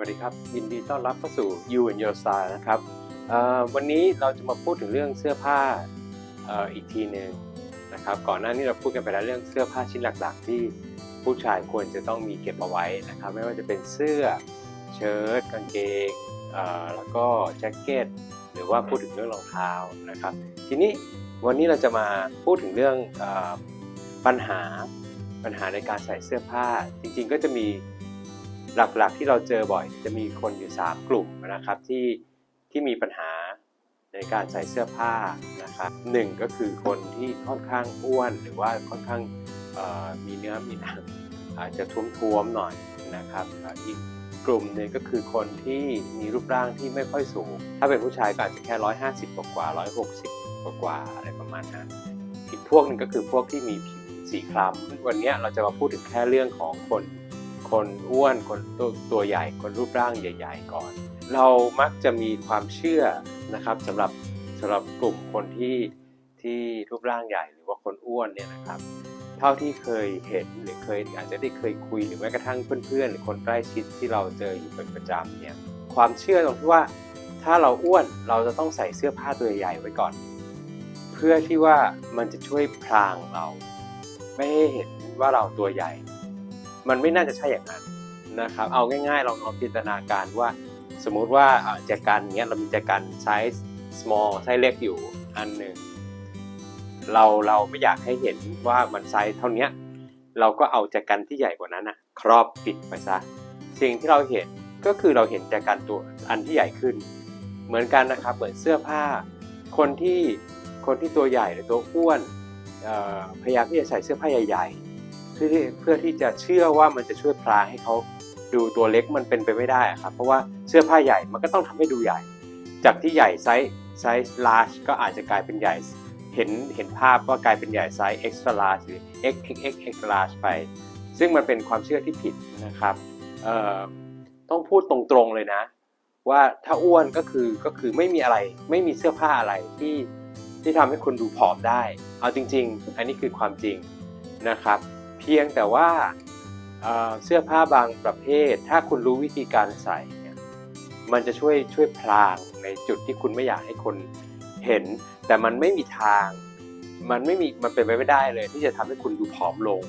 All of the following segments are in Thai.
วัสดีครับ ยินดีต้อนรับเข้าสู่ You and Your Style นะครับวันนี้เราจะมาพูดถึงเรื่องเสื้อผ้าอ,อีกทีหนึ่งนะครับก่อนหน้านี้เราพูดกันไปแล้วเรื่องเสื้อผ้าชิ้นหลักๆ ที่ผู้ชายควรจะต้องมีเก็บเอาไว้นะครับไม่ว่าจะเป็นเสื้อเชิ้ตกางเกงแล้วก็แจ็คเก็ตหรือว่าพูดถึงเรื่องรองเท้านะครับ ทีนี้วันนี้เราจะมาพูดถึงเรื่องอปัญหาปัญหาในการใส่เสื้อผ้า จริงๆก็จะมี หลักๆที่เราเจอบ่อยจะมีคนอยู่ 3 กลุ่มนะครับที่ที่มีปัญหาในการใส่เสื้อผ้านะครับหนึ่งก็คือคนที่ค่อนข้างอ้วน หรือว่าค่อนข้างมีเนื้อมีหนังอาจจะท้วมๆหน่อยนะครับอีกกลุ่มหนึ่งก็คือคนที่มีรูปร่างที่ไม่ค่อยสูง ถ้าเป็นผู้ชายก็อาจจะแค่ 150 กว่ากว่า160 กว่ากว่าอะไรประมาณนั้น อีกพวกหนึ่งก็คือพวกที่มีผิวสีคล้ำวันนี้เราจะมาพูดถึงแค่เรื่องของคน คนอ้วนคนตัวตัวใหญ่ คนรูปร่างใหญ่ ๆ ก่อน เรามักจะมีความเชื่อนะครับสำหรับสำหรับกลุ่มคนที่ที่รูปร่างใหญ่หรือว่าคนอ้วนเนี่ยนะครับ เท่าที่เคยเห็นหรือเคยอาจจะได้เคยคุยหรือแม้กระทั่งเพื่อนๆหรือคนใกล้ชิดที่เราเจออยู่เป็นประจำเนี่ยความเชื่อตรงที่ว่าถ้าเราอ้วนเราจะต้องใส่เสื้อผ้าตัวใหญ่ไว้ก่อน เพื่อที่ว่ามันจะช่วยพรางเรา ไม่ให้เห็นว่าเราตัวใหญ่ มันไม่น่าจะใช่อย่างนั้นนะครับเอาง่ายๆลองลองจินตนาการว่า สมมุติว่าแจกันเนี้ยเรามีแจกันไซส์ small ไซส์เล็กอยู่อันหนึ่งเราเราไม่อยากให้เห็นว่ามันไซส์เท่านี้เราก็เอาแจกันที่ใหญ่กว่านั้นนะครอบปิดไปซะสิ่งที่เราเห็นก็คือเราเห็นแจกันตัวอันที่ใหญ่ขึ้น เหมือนกันนะครับเหมือนเสื้อผ้า คนที่คนที่ตัวใหญ่หรือตัวอ้วนพยายามที่จะใส่เสื้อผ้าใหญ่ ๆ เพื่อที่เพื่อที่จะเชื่อว่ามันจะช่วยพรางให้เขาดูตัวเล็กมันเป็นไปไม่ได้ครับเพราะว่าเสื้อผ้าใหญ่มันก็ต้องทำให้ดูใหญ่ จากที่ใหญ่ไซส์ไซส์ large ก็อาจจะกลายเป็นใหญ่เห็นเห็นภาพว่ากลายเป็นใหญ่ไซส์ extra large หรือ xxx large ไป ซึ่งมันเป็นความเชื่อที่ผิดนะครับต้องพูดตรงๆเลยนะ ว่าถ้าอ้วนก็คือก็คือไม่มีอะไรไม่มีเสื้อผ้าอะไรที่ที่ทำให้คุณดูผอมได้ เอาจริง ๆ อันนี้คือความจริงนะครับ พียงแต่ว่าเสื้อผ้าบางประเภท ถ้าคุณรู้วิธีการใส่เนี่ยมันจะช่วยช่วยพรางในจุดที่คุณไม่อยากให้คนเห็น แต่มันไม่มีทาง มันไม่มีมันเป็นไปไม่ได้เลย ที่จะทำให้คุณดูผอมลง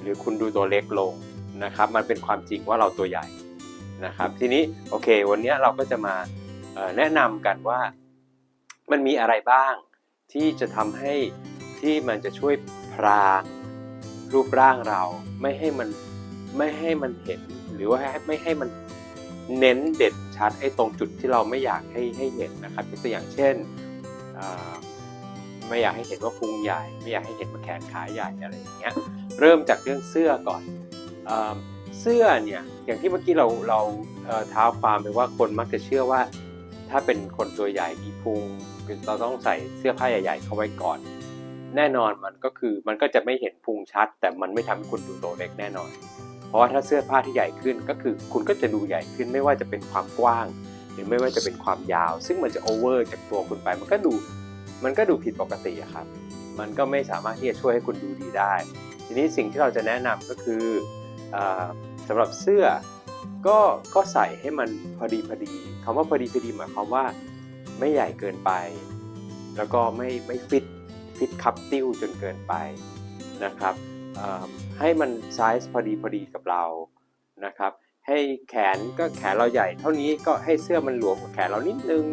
หรือคุณดูตัวเล็กลงนะครับ มันเป็นความจริงว่าเราตัวใหญ่นะครับ ทีนี้โอเค วันนี้เราก็จะมาแนะนำกันว่ามันมีอะไรบ้างที่จะทำให้ที่มันจะช่วยพราง รูปร่างเราไม่ให้มันไม่ให้มันเห็น หรือว่าไม่ให้มันเน้นเด่นชัดไอ้ตรงจุดที่เราไม่อยากให้ให้เห็นนะครับยกตัวอย่างเช่นไม่อยากให้เห็นว่าพุงใหญ่ ไม่อยากให้เห็นว่าแขนขาใหญ่อะไรอย่างเงี้ยเริ่มจากเรื่องเสื้อก่อนเอเสื้อเนี่ยอย่างที่เมื่อกี้เราเราเอ่อเท้าความไปว่าคนมักจะเชื่อว่า ถ้าเป็นคนตัวใหญ่มีพุงเราต้องใส่เสื้อผ้าใหญ่ ๆ เข้าไว้ก่อน แน่นอนมันก็คือมันก็จะไม่เห็นพุงชัด แต่มันไม่ทำให้คุณดูโตเล็กแน่นอน เพราะว่าถ้าเสื้อผ้าที่ใหญ่ขึ้นก็คือคุณก็จะดูใหญ่ขึ้นไม่ว่าจะเป็นความกว้าง หรือไม่ว่าจะเป็นความยาว ซึ่งมันจะโอเวอร์จากตัวคุณไป มันก็ดูมันก็ดูผิดปกติอะครับ มันก็ไม่สามารถที่จะช่วยให้คุณดูดีได้ ทีนี้สิ่งที่เราจะแนะนำก็คืออาสำหรับเสื้อก็ก็ใส่ให้มันพอดีพอดีคำว่าพอดีพอดีหมายความว่าไม่ใหญ่เกินไป แล้วก็ไม่ไม่ฟิต ฟิตคับติ้วจนเกินไปนะครับให้มันไซส์พอดีพอดีกับเรานะครับ ให้แขนก็แขนเราใหญ่ เท่านี้ก็ให้เสื้อมันหลวมกว่าแขนเรานิดนึง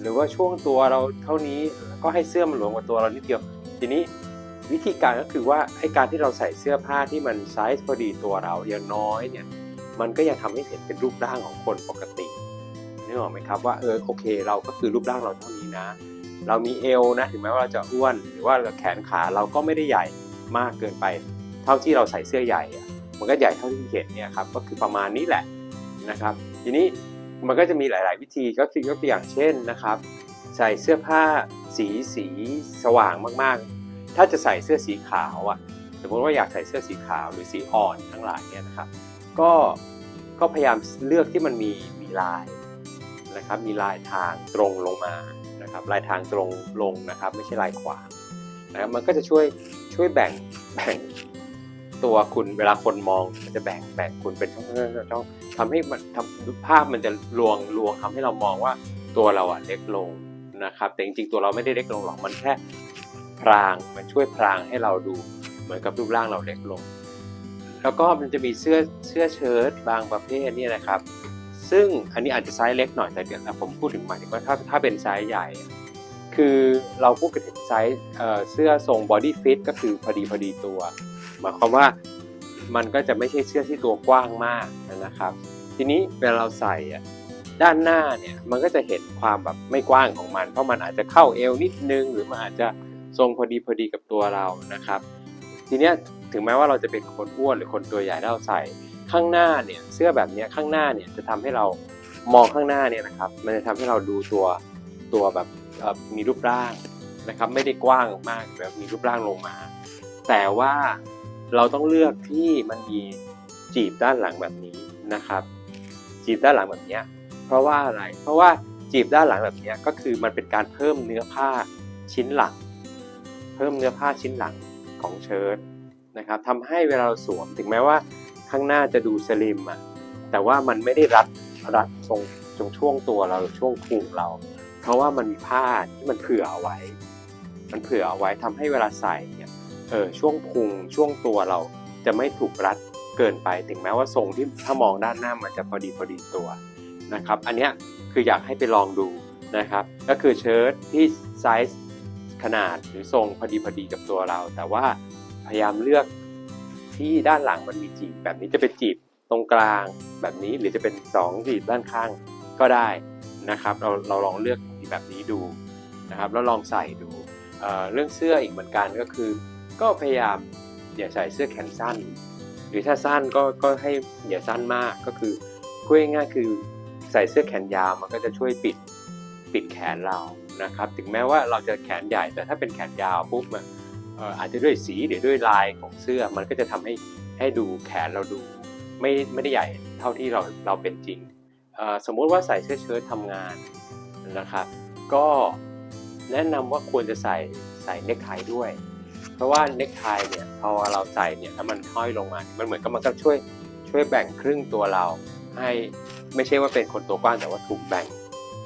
หรือว่าช่วงตัวเราเท่านี้ก็ให้เสื้อมันหลวมกว่าตัวเรานิดเดียว ทีนี้วิธีการก็คือว่าไอ้การที่เราใส่เสื้อผ้าที่มันไซส์พอดีตัวเราอย่างน้อยเนี่ยมันก็ยังทำให้เห็นเป็นรูปร่างของคนปกตินึกออกไหมครับว่าเออโอเค เราก็คือรูปร่างเราเท่านี้นะ เรามีเอวนะถึงแม้ว่าเราจะอ้วน หรือว่าแขนขาเราก็ไม่ได้ใหญ่มากเกินไป เท่าที่เราใส่เสื้อใหญ่ มันก็ใหญ่เท่าที่เห็นเนี่ยครับก็คือประมาณนี้แหละนะครับ ทีนี้มันก็จะมีหลาย ๆ วิธีก็คือยกตัวอย่างเช่นนะครับ ใส่เสื้อผ้าสีสีสว่างมากๆ ถ้าจะใส่เสื้อสีขาวอะสมมติว่าอยากใส่เสื้อสีขาวหรือสีอ่อนทั้งหลายเนี่ยนะครับ ก็ก็พยายามเลือกที่มันมีมีลายนะครับมีลายทางตรงลงมา นะครับลายทางตรงลงนะครับไม่ใช่ลายขวางนะครับมันก็จะช่วยช่วยแบ่งแบ่งตัวคุณเวลาคนมองมันจะแบ่งแบ่งคุณเป็นช่องช่องทำให้มันทำภาพมันจะลวงลวงทำให้เรามองว่าตัวเราอะเล็กลงนะครับ แต่จริงๆตัวเราไม่ได้เล็กลงหรอกมันแค่พรางมันช่วยพรางให้เราดูเหมือนกับรูปร่างเราเล็กลง แล้วก็มันจะมีเสื้อเสื้อเชิ้ตบางประเภทนี่นะครับ ซึ่งอันนี้อาจจะไซส์เล็กหน่อยแต่เดี๋ยวผมพูดถึงหมายถึงว่าถ้าถ้าเป็นไซส์ใหญ่ คือเราพูดกันถึงไซส์เสื้อทรงบอดี้ฟิตก็คือพอดีพอดีตัวหมายความว่ามันก็จะไม่ใช่เสื้อที่ตัวกว้างมากนะครับ ทีนี้เวลาเราใส่อะด้านหน้าเนี่ยมันก็จะเห็นความแบบไม่กว้างของมัน เพราะมันอาจจะเข้าเอวนิดนึง หรือมันอาจจะทรงพอดีพอดีกับตัวเรานะครับ ทีเนี้ยถึงแม้ว่าเราจะเป็นคนอ้วนหรือคนตัวใหญ่แล้วเราใส่ ข้างหน้าเนี่ยเสื้อแบบนี้ข้างหน้าเนี่ยจะทำให้เรามองข้างหน้าเนี่ยนะครับ มันจะทำให้เราดูตัวตัวแบบมีรูปร่างนะครับ ไม่ได้กว้างมากแบบมีรูปร่างลงมา แต่ว่าเราต้องเลือกที่มันมีจีบด้านหลังแบบนี้นะครับ จีบด้านหลังแบบนี้เพราะว่าอะไรเพราะว่าจีบด้านหลังแบบนี้ก็คือมันเป็นการเพิ่มเนื้อผ้าชิ้นหลัง เพิ่มเนื้อผ้าชิ้นหลังของเชิ้ตนะครับทำให้เวลาเราสวมถึงแม้ว่า ข้างหน้าจะดูสลิมอะแต่ว่ามันไม่ได้รัดรัดตรงตรงช่วงตัวเราช่วงพุงเรา เพราะว่ามันมีผ้าที่มันเผื่อเอาไว้ มันเผื่อเอาไว้ทำให้เวลาใส่เนี่ยเออช่วงพุงช่วงตัวเราจะไม่ถูกรัดเกินไปถึงแม้ว่าทรงที่ถ้ามองด้านหน้ามันจะพอดีพอดีตัวนะครับ อันเนี้ยคืออยากให้ไปลองดูนะครับ ก็คือเชิ้ตที่ไซส์ขนาดหรือทรงพอดีพอดีกับตัวเรา แต่ว่าพยายามเลือก ที่ด้านหลังมันมีจีบ แบบนี้จะเป็นจีบตรงกลางแบบนี้หรือจะเป็นสองจีบด้านข้างก็ได้นะครับ เราเราลองเลือกแบบนี้ดูนะครับแล้วลองใส่ดูเเรื่องเสื้ออีกเหมือนกันก็คือ ก็พยายามอย่าใส่เสื้อแขนสั้น หรือถ้าสั้นก็ก็ให้อย่าสั้นมากก็คือพูดง่ายๆคือใส่เสื้อแขนยาวมันก็จะช่วยปิดปิดแขนเรานะครับ ถึงแม้ว่าเราจะแขนใหญ่แต่ถ้าเป็นแขนยาวปุ๊บ อาจจะด้วยสีหรือด้วยลายของเสื้อ มันก็จะทำให้ให้ดูแขนเราดูไม่ไม่ได้ใหญ่เท่าที่เราเราเป็นจริง สมมุติว่าใส่เสื้อเชิ้ตทำงานนะครับก็แนะนำว่าควรจะใส่ใส่เนคไทด้วย เพราะว่าเนคไทเนี่ยพอเราใส่เนี่ยถ้ามันห้อยลงมา มันเหมือนกับมันก็ช่วยช่วยแบ่งครึ่งตัวเราให้ไม่ใช่ว่าเป็นคนตัวกว้างแต่ว่าถูกแบ่ง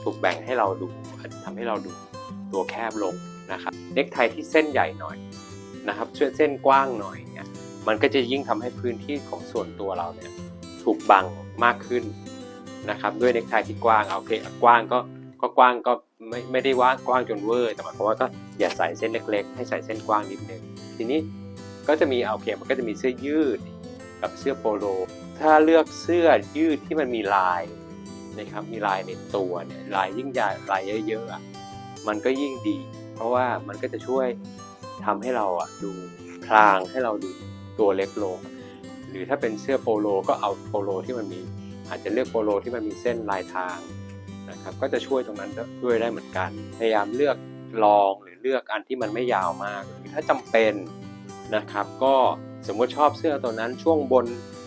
ถูกแบ่งให้เราดูทำให้เราดูตัวแคบลงนะครับ เนคไทที่เส้นใหญ่หน่อยนะครับช่วยเส้นกว้างหน่อยเนี่ยมันก็จะยิ่งทำให้พื้นที่ของส่วนตัวเราเนี่ยถูกบังมากขึ้นนะครับด้วยเนคไทที่กว้างเอาโอเคกว้างก็ก็กว้างก็ไม่ไม่ได้ว่ากว้างจนเวอร์แต่หมายความว่าก็อย่าใส่เส้นเล็ก ๆ ให้ใส่เส้นกว้างนิดนึงทีนี้ก็จะมีเอาเคมันก็จะมีเสื้อยืดกับเสื้อโปโล ถ้าเลือกเสื้อยืดที่มันมีลายนะครับมีลายในตัวเนี่ยลายยิ่งใหญ่ลายเยอะๆอะมันก็ยิ่งดี เพราะว่ามันก็จะช่วยทำให้เราอะดูพรางให้เราดูตัวเล็กลง หรือถ้าเป็นเสื้อโปโลก็เอาโปโลที่มันมีอาจจะเลือกโปโลที่มันมีเส้นลายทางนะครับก็จะช่วยตรงนั้นด้วยได้เหมือนกัน พยายามเลือกลองหรือเลือกอันที่มันไม่ยาวมากหรือถ้าจำเป็นนะครับ ก็สมมติชอบเสื้อตัวนั้นช่วงบน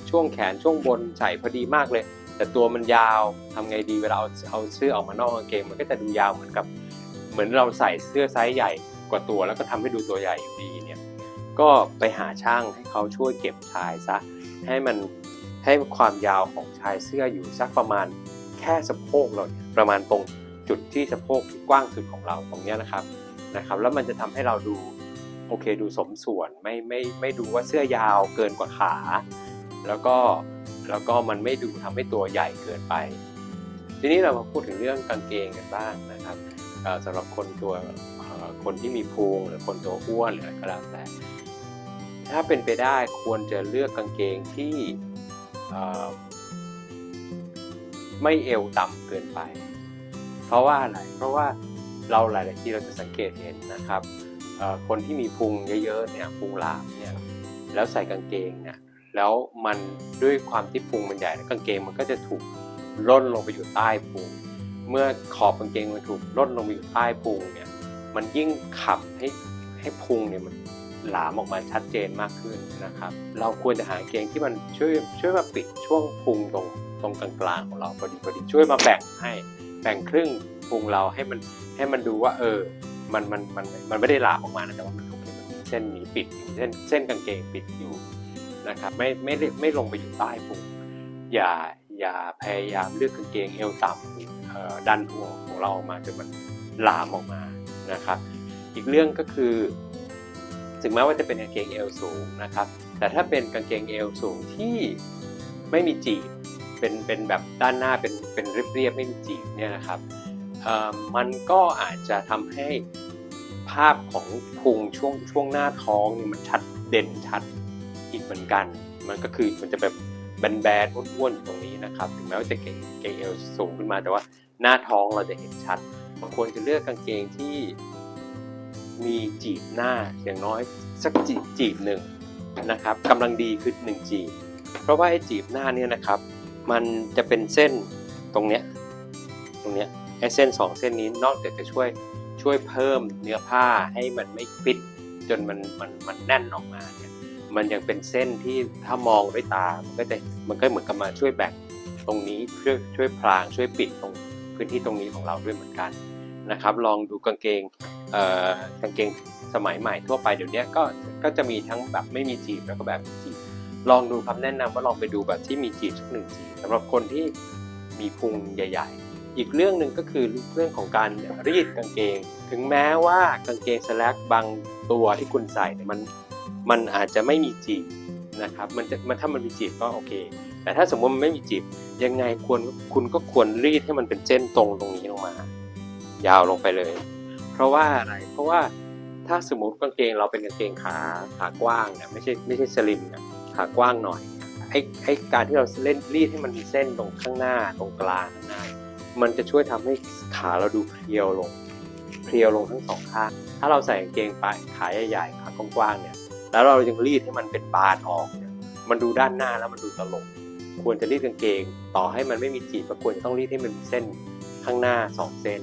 ช่วงแขนช่วงบนใส่พอดีมากเลย แต่ตัวมันยาวทำไงดีเวลาเอาเอาเสื้อออกมานอกกางเกงมันก็จะดูยาวเหมือนกับ เหมือนเราใส่เสื้อไซส์ใหญ่กว่าตัว แล้วก็ทำให้ดูตัวใหญ่อยู่ดีเนี่ยก็ไปหาช่างให้เขาช่วยเก็บชายซะให้มันให้ความยาวของชายเสื้ออยู่สักประมาณแค่สะโพกเราประมาณตรงจุดที่สะโพกที่กว้างสุดของเราตรงนี้นะครับนะครับ แล้วมันจะทำให้เราดูโอเคดูสมส่วนไม่ไม่ไม่ดูว่าเสื้อยาวเกินกว่าขา แล้วก็แล้วก็มันไม่ดูทำให้ตัวใหญ่เกินไป ทีนี้เรามาพูดถึงเรื่องกางเกงกันบ้างนะครับ สำหรับคนตัวคนที่มีพุงหรือคนตัวอ้วนหรืออะไรก็แล้วแต่ถ้าเป็นไปได้ควรจะเลือกกางเกงที่ไม่เอวต่ำเกินไป เพราะว่าอะไร เพราะว่าเราหลาย ๆ ที่เราจะสังเกตเห็นนะครับ คนที่มีพุงเยอะ ๆ เนี่ยพุงหลามเนี่ยแล้วใส่กางเกงเนี่ยแล้วมันด้วยความที่พุงมันใหญ่กางเกงมันก็จะถูกล่นลงไปอยู่ใต้พุง เมื่อขอบกางเกงมันถูกล่นลงไปอยู่ใต้พุงเนี่ยมันยิ่งขับให้ให้พุงเนี่ยมันหลามออกมาชัดเจนมากขึ้นนะครับ เราควรจะหากางเกงที่มันช่วยช่วยมาปิดช่วงพุงตรงตรงกลางๆของเราพอดีพอดีช่วยมาแบ่งให้แบ่งครึ่งพุงเราให้มันให้มันดูว่าเออมันมันมันมันไม่ได้หลามออกมานะแต่ว่ามันโอเคมันมีเส้นหนีปิดอยู่เส้นเส้นกางเกงปิดอยู่นะครับไม่ไม่ไม่ลงไปอยู่ใต้พุงอย่าอย่าพยายามเลือกกางเกงเอวต่ำ ดันหัวของเราออกมาจนมันหลามออกมานะครับ อีกเรื่องก็คือ ถึงแม้ว่าจะเป็นกางเกงเอวสูงนะครับ แต่ถ้าเป็นกางเกงเอวสูงที่ไม่มีจีบเป็นเป็นแบบด้านหน้าเป็นเป็นเรียบๆไม่มีจีบเนี่ยนะครับมันก็อาจจะทำให้ภาพของพุงช่วงช่วงหน้าท้องนี่มันชัดเด่นชัดอีกเหมือนกัน มันก็คือมันจะแบบ แบนๆอ้วนๆอยู่ตรงนี้นะครับถึงแม้ว่าจะเกงเกงเอวสูงขึ้นมาแต่ว่าหน้าท้องเราจะเห็นชัดควรจะเลือกกางเกงที่มีจีบหน้าอย่างน้อยสักจีบจีบหนึ่งนะครับกำลังดีคือหนึ่งจีบ เพราะว่าไอ้จีบหน้าเนี่ยนะครับ มันจะเป็นเส้นตรงเนี้ยตรงเนี้ยไอ้เส้นสองเส้นนี้นอกจากจะช่วยช่วยเพิ่มเนื้อผ้าให้มันไม่ฟิตจนมันมันมันแน่นออกมาเนี่ย มันยังเป็นเส้นที่ถ้ามองด้วยตา มันก็จะมันก็เหมือนกับมาช่วยแบ่งตรงนี้ช่วยช่วยพรางช่วยปิดตรงพื้นที่ตรงนี้ของเราด้วยเหมือนกันนะครับ ลองดูกางเกงเอ่อกางเกงสมัยใหม่ทั่วไปเดี๋ยวนี้ก็ก็จะมีทั้งแบบไม่มีจีบแล้วก็แบบมีจีบลองดูครับแนะนำว่าลองไปดูแบบที่มีจีบสักหนึ่งจีบสำหรับคนที่มีพุงใหญ่ ๆ อีกเรื่องหนึ่งก็คือเรื่องของการรีดกางเกง ถึงแม้ว่ากางเกงสแลกบางตัวที่คุณใส่เนี่ยมัน มันอาจจะไม่มีจีบนะครับมันจะมันถ้ามันมีจีบก็โอเค แต่ถ้าสมมติมันไม่มีจีบยังไงควรคุณก็ควรรีดให้มันเป็นเส้นตรงตรงนี้ลงมา ยาวลงไปเลย เพราะว่าอะไรเพราะว่าถ้าสมมติกางเกงเราเป็นกางเกงขาขากว้างเนี่ยไม่ใช่ไม่ใช่สลิมนะขากว้างหน่อยไอ้ไอ้การที่เราเล่นรีดให้มันมีเส้นตรงข้างหน้าตรงกลางน้ามันจะช่วยทำให้ขาเราดูเพรียวลงเพรียวลงทั้งสองข้างถ้าเราใส่กางเกงปลายขาใหญ่ๆขากว้างๆเนี่ย แล้วเรายังรีดให้มันเป็นบานออกเนี่ยมันดูด้านหน้าแล้วมันดูตลก ควรจะรีดกางเกง ต่อให้มันไม่มีจีบก็ควรจะต้องรีดให้มันมีเส้นข้างหน้าสองเส้น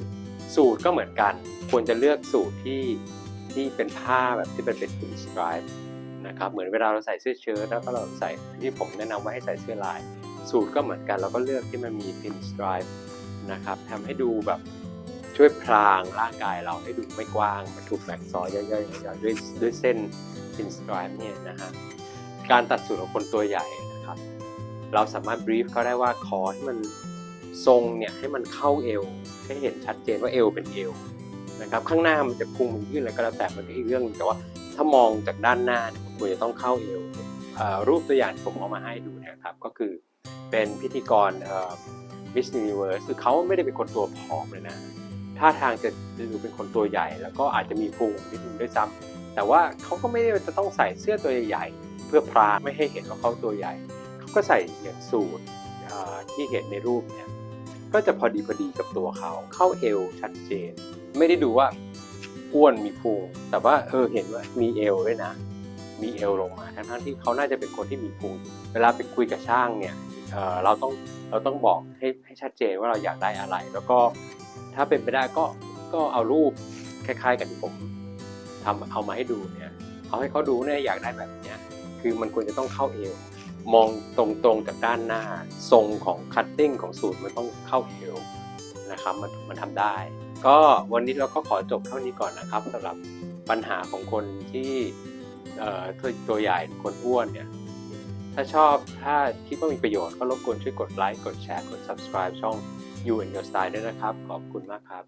สูตรก็เหมือนกัน ควรจะเลือกสูตรที่ที่เป็นผ้าแบบที่เป็นเป็น pin stripe นะครับเหมือนเวลาเราใส่เสื้อเชิ้ตแล้วก็เราใส่ที่ผมแนะนำว่าให้ใส่เสื้อลาย สูตรก็เหมือนกันเราก็เลือกที่มันมี pin stripe นะครับทำให้ดูแบบช่วยพรางร่างกายเราให้ดูไม่กว้างมันถูกแบ่งซอยย่อยๆด้วยด้วยเส้น pin stripe เนี่ยนะฮะการตัดสูตรของคนตัวใหญ่นะครับ เราสามารถ brief เขาได้ว่าขอให้มันทรงเนี่ยให้มันเข้าเอวให้เห็นชัดเจนว่าเอวเป็นเอวนะครับข้างหน้ามันจะพุงมันยื่นอะไรก็แล้วแต่มันก็อีกเรื่องหนึงแต่ว่าถ้ามองจากด้านหน้าเนี่ยควรจะต้องเข้าเอวเอรูปตัวอย่างผมเอามาให้ดูนะครับก็คือเป็นพิธีกรมิส s ิ n เวิร์สคือเขาไม่ได้เป็นคนตัวผอมเลยนะท่าทางจะดูเป็นคนตัวใหญ่ แล้วก็อาจจะมีพุงนิดนึงด้วยซ้ำ แต่ว่าเขาก็ไม่ได้จะต้องใส่เสื้อตัวใหญ่ๆ เพื่อพรางไม่ให้เห็นว่าเขาตัวใหญ่ เขาก็ใส่อย่างสูทที่เห็นในรูปเนี่ยก็จะพอดีพอดีกับตัวเขาเข้าเอวชัดเจน ไม่ได้ดูว่าอ้วนมีพุงแต่ว่าเออเห็นว่ามีเอวด้วยนะ มีเอวลงมาทั้งทั้งที่เขาน่าจะเป็นคนที่มีพุงเวลาไปคุยกับช่างเนี่ยเเราต้องเราต้องบอกให้ให้ชัดเจนว่าเราอยากได้อะไร แล้วก็ถ้าเป็นไปได้ก็ก็เอารูปคล้าย ๆ กับที่ผม ทำเอามาให้ดูเนี่ยเอาให้เขาดูเนี่ยอยากได้แบบเนี้ยคือมันควรจะต้องเข้าเอว มองตรงๆจากด้านหน้า ทรงของคัตติ้งของสูตรมันต้องเข้าเอวนะครับมันมันทำได้ ก็วันนี้เราก็ขอจบเท่านี้ก่อนนะครับสำหรับปัญหาของคนที่เอ่อตัวตัวใหญ่คนอ้วนเนี่ยถ้าชอบถ้าคิดว่ามีประโยชน์ก็รบกวนช่วยกดไลค์กดแชร์กด subscribe ช่อง You and Your Style ด้วยนะครับ ขอบคุณมากครับ